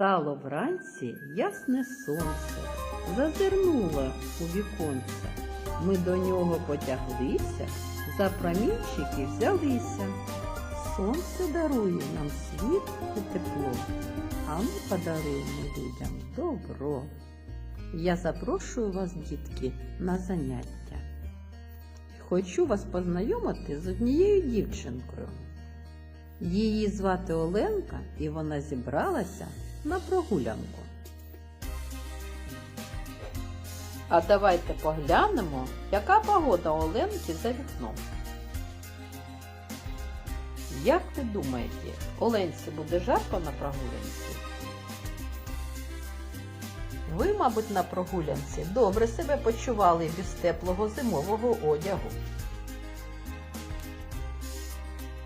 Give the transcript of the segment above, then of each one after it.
Стало вранці ясне сонце, зазирнуло у віконце. Ми до нього потяглися, за промінчики взялися. Сонце дарує нам світ і тепло, а ми подаруємо людям добро. Я запрошую вас, дітки, на заняття. Хочу вас познайомити з однією дівчинкою. Її звати Оленка, і вона зібралася на прогулянку. А давайте поглянемо, яка погода Оленки за вікном. Як ви думаєте, Оленці буде жарко на прогулянці? Ви, мабуть, на прогулянці добре себе почували без теплого зимового одягу.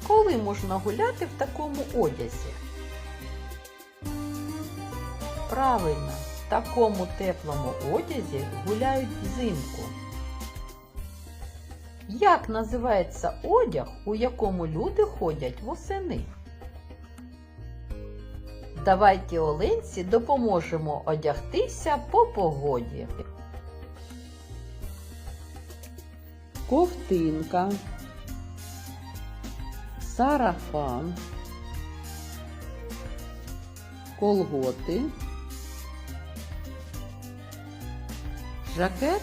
Коли можна гуляти в такому одязі? Правильно, в такому теплому одязі гуляють взимку. Як називається одяг, у якому люди ходять восени? Давайте Оленці допоможемо одягтися по погоді. Ковтинка, сарафан, колготи, жакет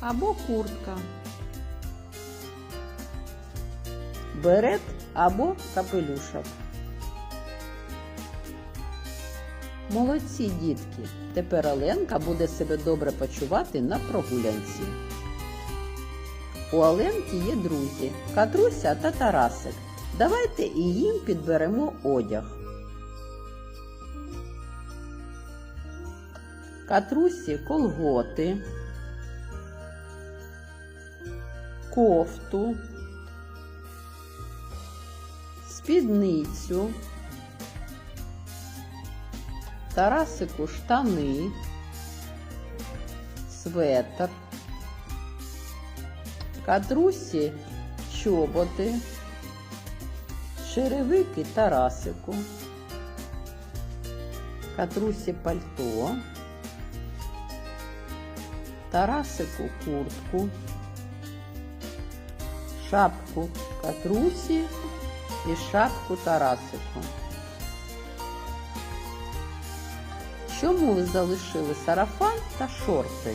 або куртка, берет або капелюшок. Молодці, дітки! Тепер Оленка буде себе добре почувати на прогулянці. У Оленки є друзі Катруся та Тарасик. Давайте і їм підберемо одяг. Катрусі колготи, кофту, спідницю. Тарасику штани, светр, катрусі чоботи, черевики Тарасику, катрусі пальто, Тарасику куртку, шапку катрусі і шапку Тарасику. Чому ви залишили сарафан та шорти?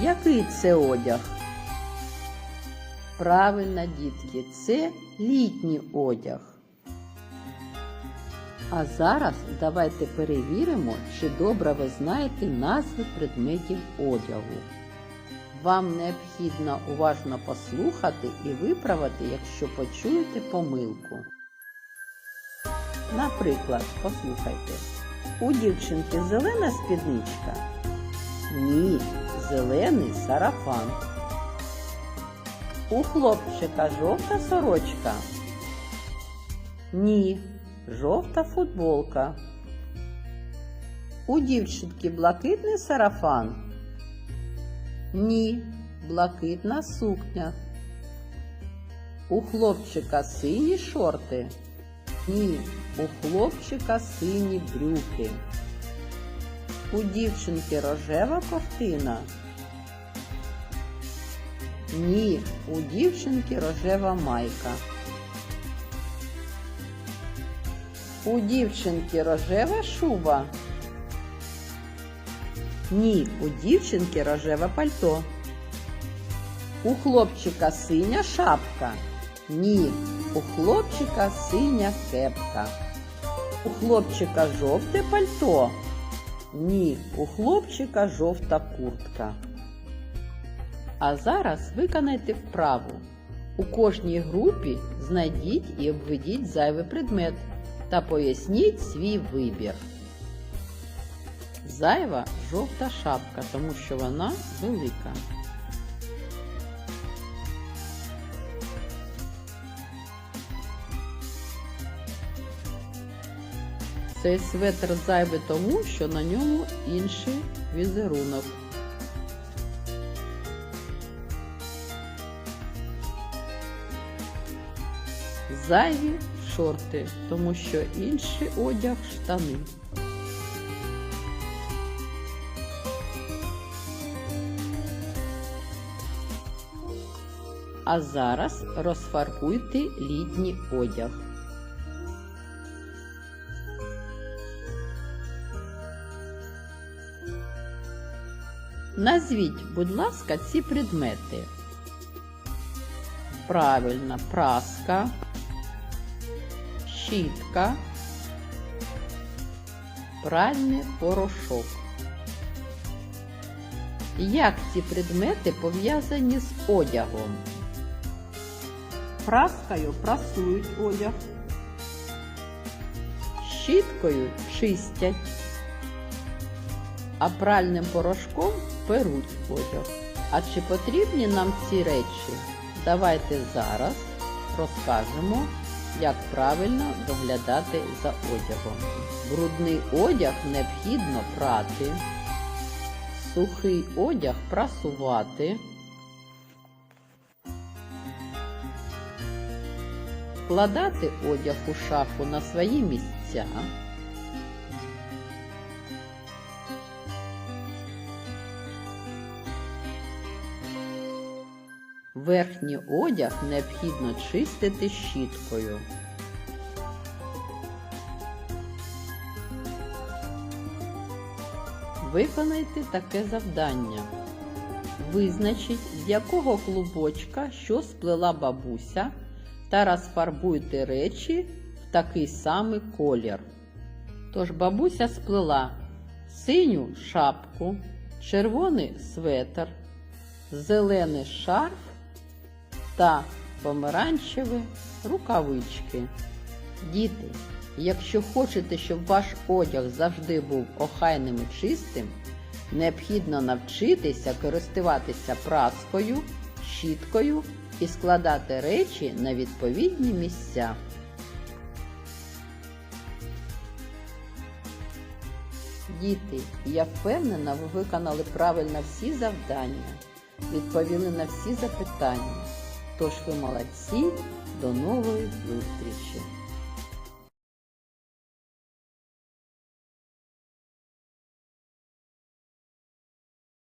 Який це одяг? Правильно, дітки, це літній одяг. А зараз давайте перевіримо, чи добре ви знаєте назви предметів одягу. Вам необхідно уважно послухати і виправити, якщо почуєте помилку. Наприклад, послухайте. У дівчинки зелена спідничка? Ні, зелений сарафан. У хлопчика жовта сорочка? Ні, жовта футболка. У дівчинки блакитний сарафан? Ні, блакитна сукня. У хлопчика сині шорти? Ні, у хлопчика сині брюки. У дівчинки рожева ковтина. Ні, у дівчинки рожева майка. У дівчинки рожева шуба. Ні, у дівчинки рожеве пальто. У хлопчика синя шапка. Ні, у хлопчика синя кепка. У хлопчика жовте пальто. Ні, у хлопчика жовта куртка. А зараз виконайте вправу. У кожній групі знайдіть і обведіть зайвий предмет та поясніть свій вибір. Зайва жовта шапка, тому що вона велика. Цей светр зайвий тому, що на ньому інший візерунок. Зайві шорти, тому що інший одяг штани. А зараз розфарбуйте літній одяг. Назвіть, будь ласка, ці предмети. Правильно, праска, щітка, пральний порошок. Як ці предмети пов'язані з одягом? Праскою прасують одяг, щіткою чистять, а пральним порошком перуть одяг. А чи потрібні нам ці речі? Давайте зараз розкажемо, як правильно доглядати за одягом. Брудний одяг необхідно прати, сухий одяг прасувати, вкладати одяг у шафу на свої місця. Верхній одяг необхідно чистити щіткою. Виконайте таке завдання. Визначіть, з якого клубочка що сплела бабуся, та розфарбуйте речі в такий самий колір. Тож бабуся сплела синю шапку, червоний светр, зелений шарф та помаранчеві рукавички. Діти, якщо хочете, щоб ваш одяг завжди був охайним і чистим, необхідно навчитися користуватися праскою, щіткою і складати речі на відповідні місця. Діти, я впевнена, ви виконали правильно всі завдання, відповіли на всі запитання. Тож ви молодці, до нової зустрічі!